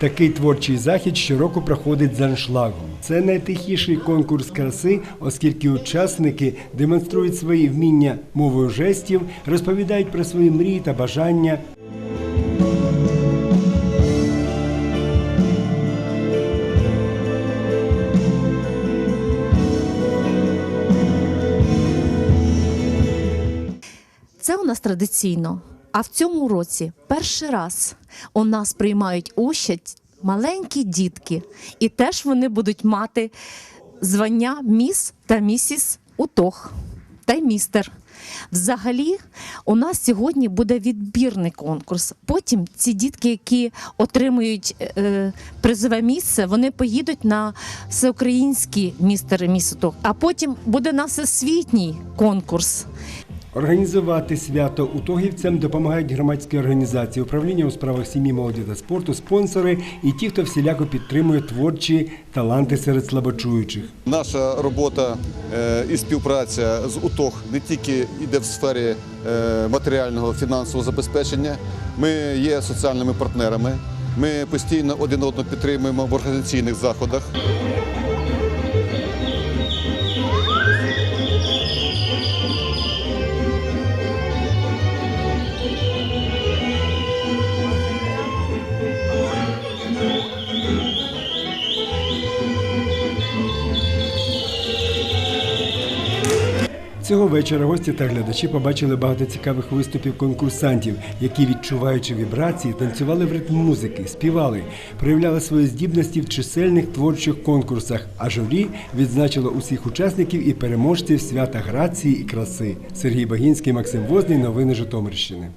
Такий творчий захід щороку проходить з аншлагом. Це найтихіший конкурс краси, оскільки учасники демонструють свої вміння мовою жестів, розповідають про свої мрії та бажання. Це у нас традиційно. А в цьому році перший раз у нас приймають участь маленькі дітки, і теж вони будуть мати звання міс та місіс Утох та й містер. Взагалі, у нас сьогодні буде відбірний конкурс. Потім ці дітки, які отримують е, призове місце, вони поїдуть на всеукраїнські містери міс А потім буде на всесвітній конкурс. Організувати свято утогівцям допомагають громадські організації, управління у справах сім'ї, молоді та спорту, спонсори і ті, хто всіляко підтримує творчі таланти серед слабочуючих. Наша робота е, і співпраця з УТОГ не тільки йде в сфері е, матеріального фінансового забезпечення. Ми є соціальними партнерами. Ми постійно один одного підтримуємо в організаційних заходах. Цього вечора гості та глядачі побачили багато цікавих виступів конкурсантів, які, відчуваючи вібрації, танцювали в ритм музики, співали, проявляли свої здібності в чисельних творчих конкурсах. А журі відзначило усіх учасників і переможців свята грації і краси. Сергій Багінський, Максим Возний. Новини Житомирщини.